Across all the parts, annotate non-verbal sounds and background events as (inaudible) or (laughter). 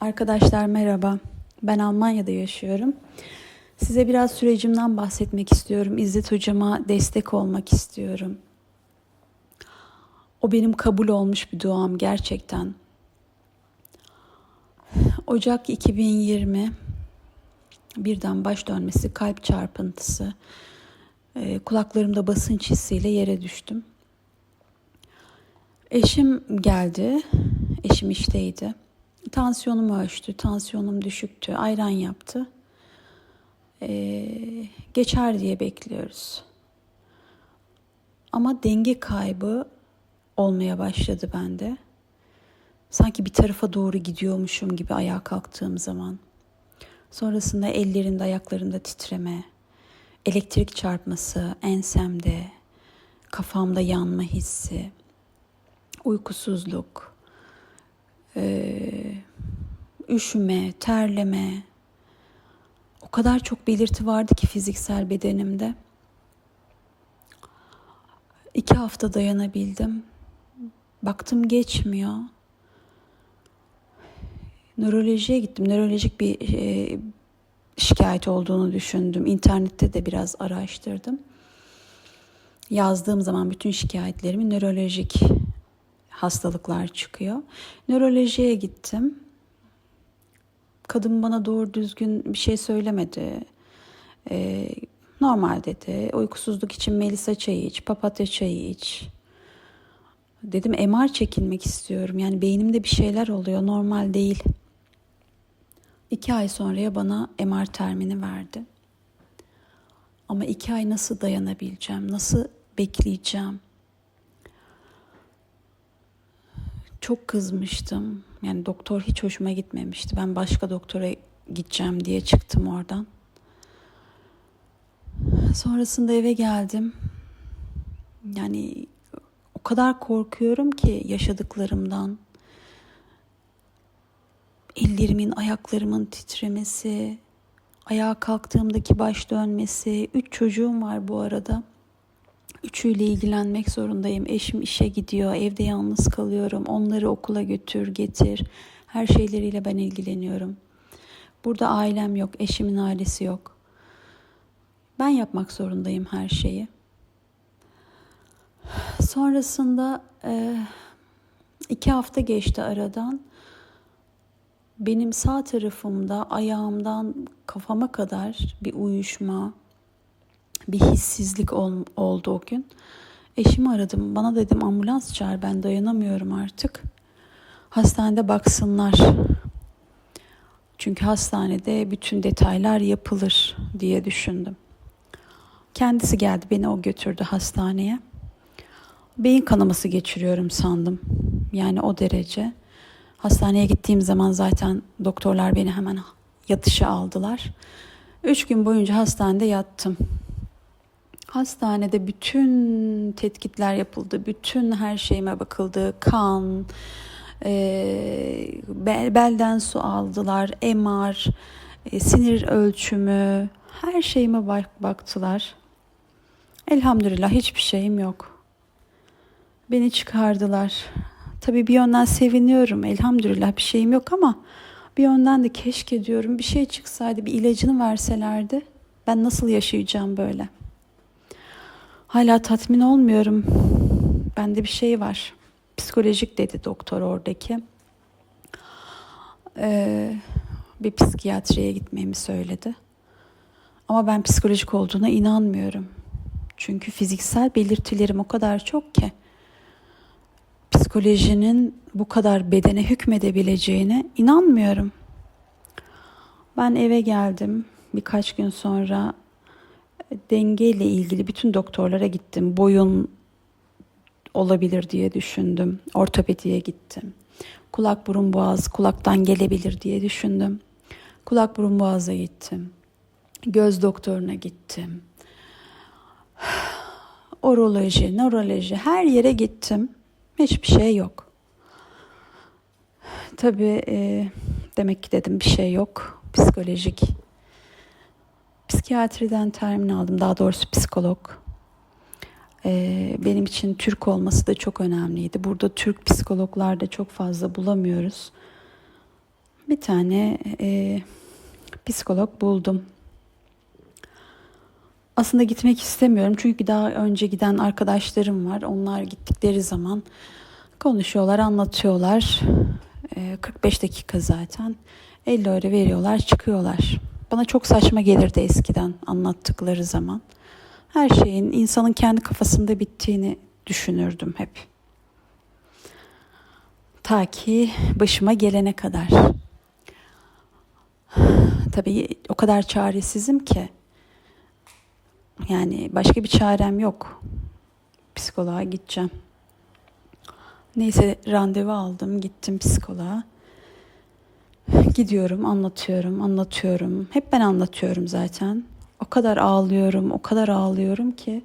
Arkadaşlar merhaba. Ben Almanya'da yaşıyorum. Size biraz sürecimden bahsetmek istiyorum. İzzet hocama destek olmak istiyorum. O benim kabul olmuş bir duam gerçekten. Ocak 2020 birden baş dönmesi, kalp çarpıntısı, e, kulaklarımda basınç hissiyle yere düştüm. Eşim geldi. Eşim işteydi. Tansiyonumu ölçtü. Tansiyonum düşüktü. Ayran yaptı. Ee, geçer diye bekliyoruz. Ama denge kaybı olmaya başladı bende. Sanki bir tarafa doğru gidiyormuşum gibi ayağa kalktığım zaman. Sonrasında ellerinde ayaklarında titreme, elektrik çarpması, ensemde, kafamda yanma hissi, uykusuzluk, e, üşüme, terleme. O kadar çok belirti vardı ki fiziksel bedenimde. İki hafta dayanabildim. Baktım geçmiyor. Nörolojiye gittim. Nörolojik bir e, şikayet olduğunu düşündüm. İnternette de biraz araştırdım. Yazdığım zaman bütün şikayetlerimi nörolojik hastalıklar çıkıyor. Nörolojiye gittim. Kadın bana doğru düzgün bir şey söylemedi. Ee, normal dedi. Uykusuzluk için melisa çayı iç, papatya çayı iç. Dedim MR çekilmek istiyorum. Yani beynimde bir şeyler oluyor. Normal değil. İki ay sonraya bana MR termini verdi. Ama iki ay nasıl dayanabileceğim? Nasıl bekleyeceğim? Çok kızmıştım. Yani doktor hiç hoşuma gitmemişti. Ben başka doktora gideceğim diye çıktım oradan. Sonrasında eve geldim. Yani o kadar korkuyorum ki yaşadıklarımdan. Ellerimin, ayaklarımın titremesi, ayağa kalktığımdaki baş dönmesi. Üç çocuğum var bu arada. Üçüyle ilgilenmek zorundayım. Eşim işe gidiyor, evde yalnız kalıyorum. Onları okula götür, getir. Her şeyleriyle ben ilgileniyorum. Burada ailem yok, eşimin ailesi yok. Ben yapmak zorundayım her şeyi. Sonrasında e, iki hafta geçti aradan. Benim sağ tarafımda ayağımdan kafama kadar bir uyuşma, bir hissizlik ol, oldu o gün. Eşimi aradım. Bana dedim ambulans çağır ben dayanamıyorum artık. Hastanede baksınlar. Çünkü hastanede bütün detaylar yapılır diye düşündüm. Kendisi geldi beni o götürdü hastaneye. Beyin kanaması geçiriyorum sandım. Yani o derece. Hastaneye gittiğim zaman zaten doktorlar beni hemen yatışa aldılar. Üç gün boyunca hastanede yattım. Hastanede bütün tetkikler yapıldı, bütün her şeyime bakıldı. Kan, e, bel, belden su aldılar, MR, e, sinir ölçümü, her şeyime bak, baktılar. Elhamdülillah hiçbir şeyim yok. Beni çıkardılar. Tabii bir yönden seviniyorum. Elhamdülillah bir şeyim yok ama bir yönden de keşke diyorum bir şey çıksaydı, bir ilacını verselerdi. Ben nasıl yaşayacağım böyle? Hala tatmin olmuyorum. Bende bir şey var. Psikolojik dedi doktor oradaki. Ee, bir psikiyatriye gitmemi söyledi. Ama ben psikolojik olduğuna inanmıyorum. Çünkü fiziksel belirtilerim o kadar çok ki psikolojinin bu kadar bedene hükmedebileceğine inanmıyorum. Ben eve geldim. Birkaç gün sonra dengeyle ilgili bütün doktorlara gittim. Boyun olabilir diye düşündüm. Ortopediye gittim. Kulak burun boğaz kulaktan gelebilir diye düşündüm. Kulak burun boğaza gittim. Göz doktoruna gittim. (sighs) Oroloji, nöroloji her yere gittim. Hiçbir şey yok. (sighs) Tabii e, demek ki dedim bir şey yok. Psikolojik Psikiyatriden termin aldım. Daha doğrusu psikolog. Ee, benim için Türk olması da çok önemliydi. Burada Türk psikologlar da çok fazla bulamıyoruz. bir tane e, psikolog buldum. Aslında gitmek istemiyorum çünkü daha önce giden arkadaşlarım var. Onlar gittikleri zaman konuşuyorlar, anlatıyorlar. E, 45 dakika zaten. 50 euro veriyorlar, çıkıyorlar. Bana çok saçma gelirdi eskiden anlattıkları zaman. Her şeyin insanın kendi kafasında bittiğini düşünürdüm hep. Ta ki başıma gelene kadar. Tabii o kadar çaresizim ki. Yani başka bir çarem yok. Psikoloğa gideceğim. Neyse randevu aldım, gittim psikoloğa. Gidiyorum, anlatıyorum, anlatıyorum. Hep ben anlatıyorum zaten. O kadar ağlıyorum, o kadar ağlıyorum ki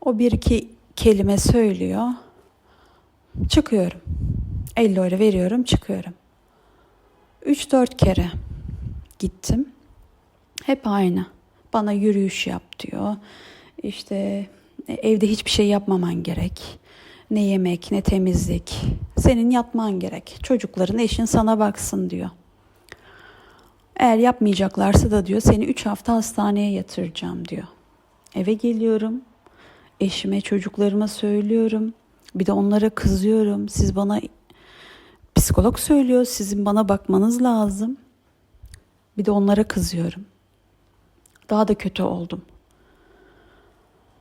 o bir iki kelime söylüyor. Çıkıyorum. 50 euro veriyorum, çıkıyorum. 3-4 kere gittim. Hep aynı. Bana yürüyüş yap diyor. İşte e, evde hiçbir şey yapmaman gerek. Ne yemek, ne temizlik. Senin yatman gerek. Çocukların, eşin sana baksın diyor. Eğer yapmayacaklarsa da diyor seni 3 hafta hastaneye yatıracağım diyor. Eve geliyorum. Eşime, çocuklarıma söylüyorum. Bir de onlara kızıyorum. Siz bana psikolog söylüyor. Sizin bana bakmanız lazım. Bir de onlara kızıyorum. Daha da kötü oldum.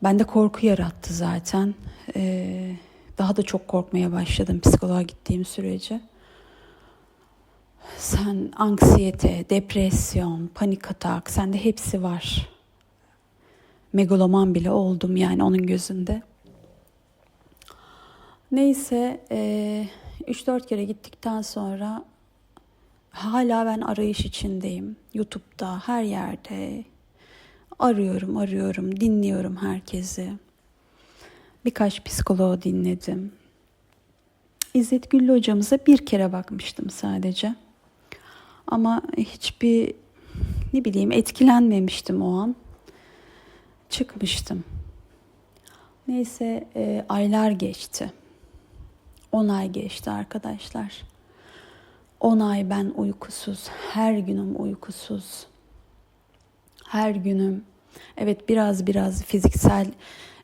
Bende korku yarattı zaten. Ee, daha da çok korkmaya başladım psikoloğa gittiğim sürece. Sen anksiyete, depresyon, panik atak, sende hepsi var. Megaloman bile oldum yani onun gözünde. Neyse e, 3-4 kere gittikten sonra hala ben arayış içindeyim. YouTube'da, her yerde arıyorum, arıyorum, dinliyorum herkesi. Birkaç psikoloğu dinledim. İzzet Güllü hocamıza bir kere bakmıştım sadece. Ama hiçbir ne bileyim etkilenmemiştim o an. Çıkmıştım. Neyse e, aylar geçti. 10 ay geçti arkadaşlar. 10 ay ben uykusuz, her günüm uykusuz. Her günüm evet biraz biraz fiziksel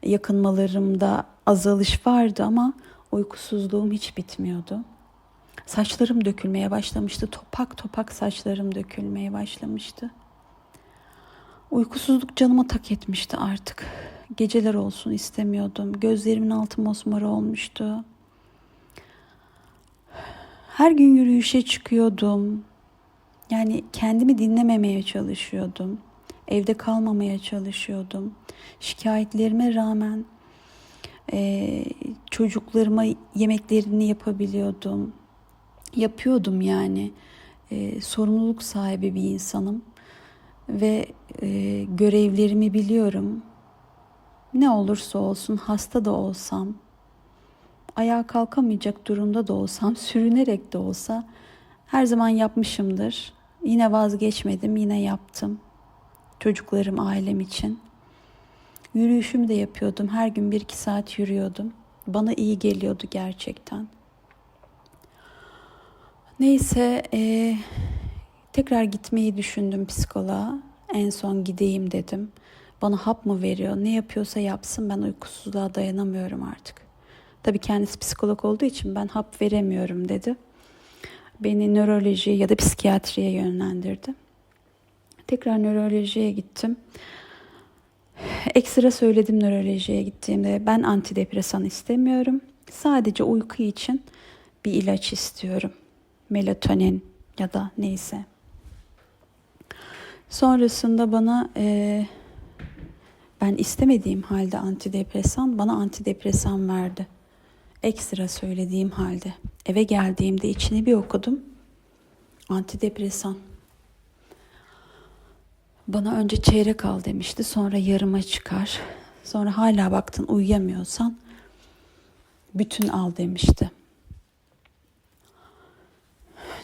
yakınmalarımda azalış vardı ama uykusuzluğum hiç bitmiyordu. Saçlarım dökülmeye başlamıştı. Topak topak saçlarım dökülmeye başlamıştı. Uykusuzluk canıma tak etmişti artık. Geceler olsun istemiyordum. Gözlerimin altı mosmor olmuştu. Her gün yürüyüşe çıkıyordum. Yani kendimi dinlememeye çalışıyordum. Evde kalmamaya çalışıyordum. Şikayetlerime rağmen e, çocuklarıma yemeklerini yapabiliyordum. Yapıyordum yani. E, sorumluluk sahibi bir insanım ve e, görevlerimi biliyorum. Ne olursa olsun hasta da olsam, ayağa kalkamayacak durumda da olsam, (laughs) sürünerek de olsa her zaman yapmışımdır. Yine vazgeçmedim, yine yaptım. Çocuklarım, ailem için. Yürüyüşümü de yapıyordum. Her gün bir iki saat yürüyordum. Bana iyi geliyordu gerçekten. Neyse e, tekrar gitmeyi düşündüm psikoloğa. En son gideyim dedim. Bana hap mı veriyor? Ne yapıyorsa yapsın. Ben uykusuzluğa dayanamıyorum artık. Tabii kendisi psikolog olduğu için ben hap veremiyorum dedi. Beni nöroloji ya da psikiyatriye yönlendirdi. Tekrar nörolojiye gittim. Ekstra söyledim nörolojiye gittiğimde ben antidepresan istemiyorum. Sadece uyku için bir ilaç istiyorum. Melatonin ya da neyse. Sonrasında bana e, ben istemediğim halde antidepresan bana antidepresan verdi. Ekstra söylediğim halde. Eve geldiğimde içini bir okudum. Antidepresan. Bana önce çeyrek al demişti. Sonra yarıma çıkar. Sonra hala baktın uyuyamıyorsan bütün al demişti.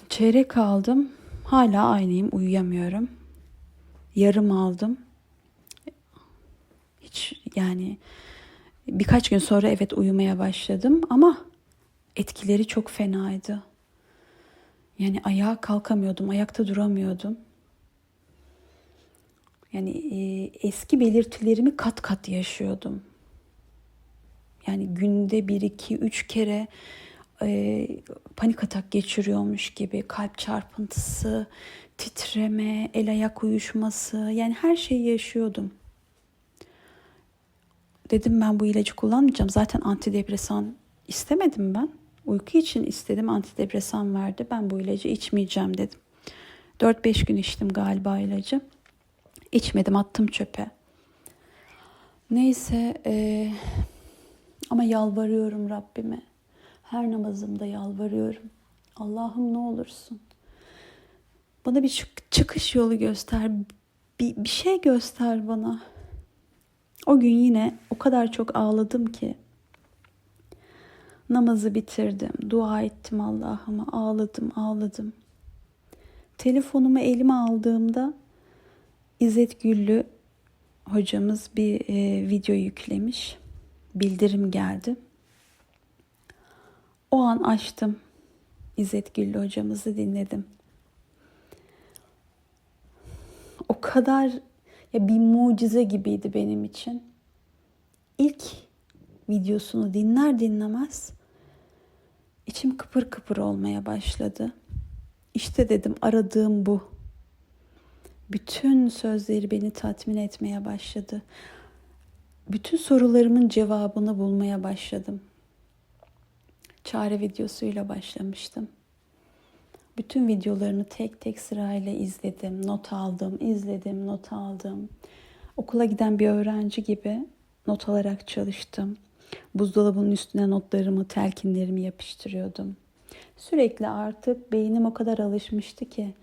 Çeyrek aldım. Hala aynıyım. Uyuyamıyorum. Yarım aldım. Hiç yani birkaç gün sonra evet uyumaya başladım ama etkileri çok fenaydı. Yani ayağa kalkamıyordum, ayakta duramıyordum. Yani e, eski belirtilerimi kat kat yaşıyordum. Yani günde bir, iki, üç kere e, panik atak geçiriyormuş gibi kalp çarpıntısı, titreme, el ayak uyuşması yani her şeyi yaşıyordum. Dedim ben bu ilacı kullanmayacağım. Zaten antidepresan istemedim ben. Uyku için istedim antidepresan verdi. Ben bu ilacı içmeyeceğim dedim. 4-5 gün içtim galiba ilacı. İçmedim attım çöpe. Neyse e, ama yalvarıyorum Rabbime. Her namazımda yalvarıyorum. Allah'ım ne olursun. Bana bir çık- çıkış yolu göster. Bir, bir şey göster bana. O gün yine o kadar çok ağladım ki. Namazı bitirdim. Dua ettim Allah'ıma. Ağladım, ağladım. Telefonumu elime aldığımda İzzet Güllü hocamız bir e, video yüklemiş. Bildirim geldi. O an açtım. İzzet Güllü hocamızı dinledim. O kadar ya bir mucize gibiydi benim için. İlk videosunu dinler dinlemez içim kıpır kıpır olmaya başladı. İşte dedim aradığım bu. Bütün sözleri beni tatmin etmeye başladı. Bütün sorularımın cevabını bulmaya başladım. Çare videosuyla başlamıştım. Bütün videolarını tek tek sırayla izledim, not aldım, izledim, not aldım. Okula giden bir öğrenci gibi not alarak çalıştım. Buzdolabının üstüne notlarımı, telkinlerimi yapıştırıyordum. Sürekli artık beynim o kadar alışmıştı ki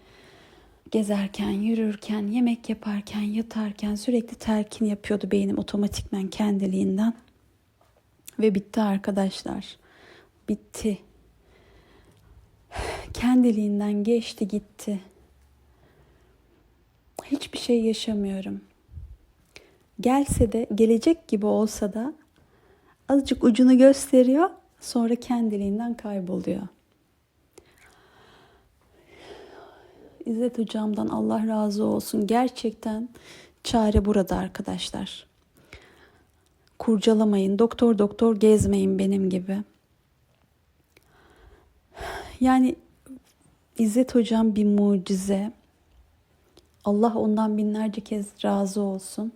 gezerken, yürürken, yemek yaparken, yatarken sürekli telkin yapıyordu beynim otomatikmen kendiliğinden. Ve bitti arkadaşlar. Bitti. Kendiliğinden geçti gitti. Hiçbir şey yaşamıyorum. Gelse de gelecek gibi olsa da azıcık ucunu gösteriyor, sonra kendiliğinden kayboluyor. İzzet hocamdan Allah razı olsun. Gerçekten çare burada arkadaşlar. Kurcalamayın, doktor doktor gezmeyin benim gibi. Yani İzzet hocam bir mucize. Allah ondan binlerce kez razı olsun.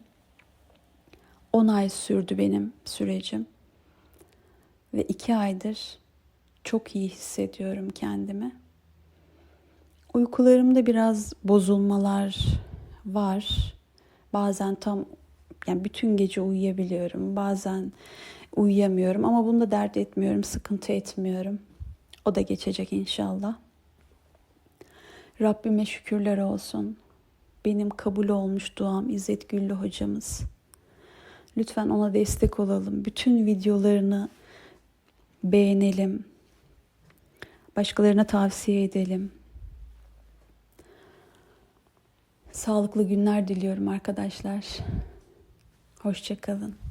10 ay sürdü benim sürecim. Ve iki aydır çok iyi hissediyorum kendimi. Uykularımda biraz bozulmalar var. Bazen tam yani bütün gece uyuyabiliyorum. Bazen uyuyamıyorum ama bunu da dert etmiyorum, sıkıntı etmiyorum. O da geçecek inşallah. Rabbime şükürler olsun. Benim kabul olmuş duam İzzet Güllü hocamız. Lütfen ona destek olalım. Bütün videolarını beğenelim. Başkalarına tavsiye edelim. Sağlıklı günler diliyorum arkadaşlar. Hoşçakalın.